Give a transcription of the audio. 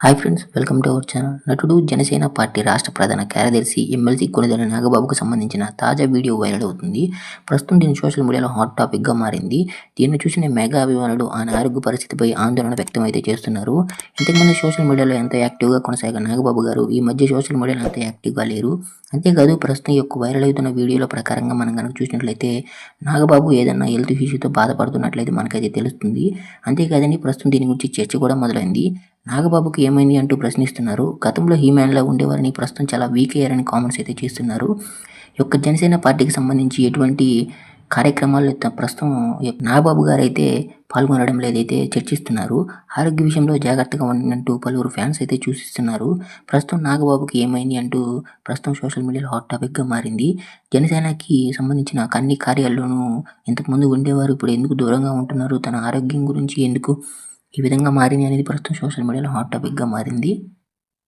Hi friends welcome to our channel నటుడు Janasena party రాష్ట్ర ప్రధాన కార్యదర్శి ఎమ్మెల్సీ కొనిదెల నాగబాబుకు సంబంధించిన తాజా వీడియో వైరల్ అవుతుంది. ప్రస్తుతం దీని సోషల్ మీడియాలో హాట్ టాపిక్గా మారింది. దీన్ని చూసిన మెగా అభిమానులు ఆయన ఆరోగ్య పరిస్థితిపై ఆందోళన వ్యక్తం అయితే చేస్తున్నారు. ఇంతకుముందు సోషల్ మీడియాలో ఎంత యాక్టివ్గా కొనసాగిన నాగబాబు గారు ఈ మధ్య సోషల్ మీడియాలో అంత యాక్టివ్గా లేరు. అంతేకాదు ప్రస్తుతం ఈ యొక్క వైరల్ అవుతున్న వీడియోల ప్రకారంగా మనం కనుక చూసినట్లయితే నాగబాబు ఏదైనా హెల్త్ ఇష్యూతో బాధపడుతున్నట్లయితే మనకైతే తెలుస్తుంది. అంతేకాదండి ప్రస్తుతం దీని గురించి చర్చ కూడా మొదలైంది. నాగబాబుకి ఏమైంది అంటూ ప్రశ్నిస్తున్నారు. గతంలో ఈ ఉండేవారిని ప్రస్తుతం చాలా వీక్ అయ్యారని కామెంట్స్ అయితే చేస్తున్నారు. ఈ యొక్క జనసేన పార్టీకి సంబంధించి ఎటువంటి కార్యక్రమాలు ప్రస్తుతం నాగబాబు గారు అయితే పాల్గొనడం లేదైతే చర్చిస్తున్నారు. ఆరోగ్య విషయంలో జాగ్రత్తగా ఉండంటూ పలువురు ఫ్యాన్స్ అయితే చూసిస్తున్నారు. ప్రస్తుతం నాగబాబుకి ఏమైంది అంటూ ప్రస్తుతం సోషల్ మీడియాలో హాట్ టాపిక్గా మారింది. జనసేనకి సంబంధించిన అన్ని కార్యాల్లోనూ ఇంతకుముందు ఉండేవారు ఇప్పుడు ఎందుకు దూరంగా ఉంటున్నారు? తన ఆరోగ్యం గురించి ఎందుకు ఈ విధంగా మారింది అనేది ప్రస్తుతం సోషల్ మీడియాలో హాట్ టాపిక్గా మారింది.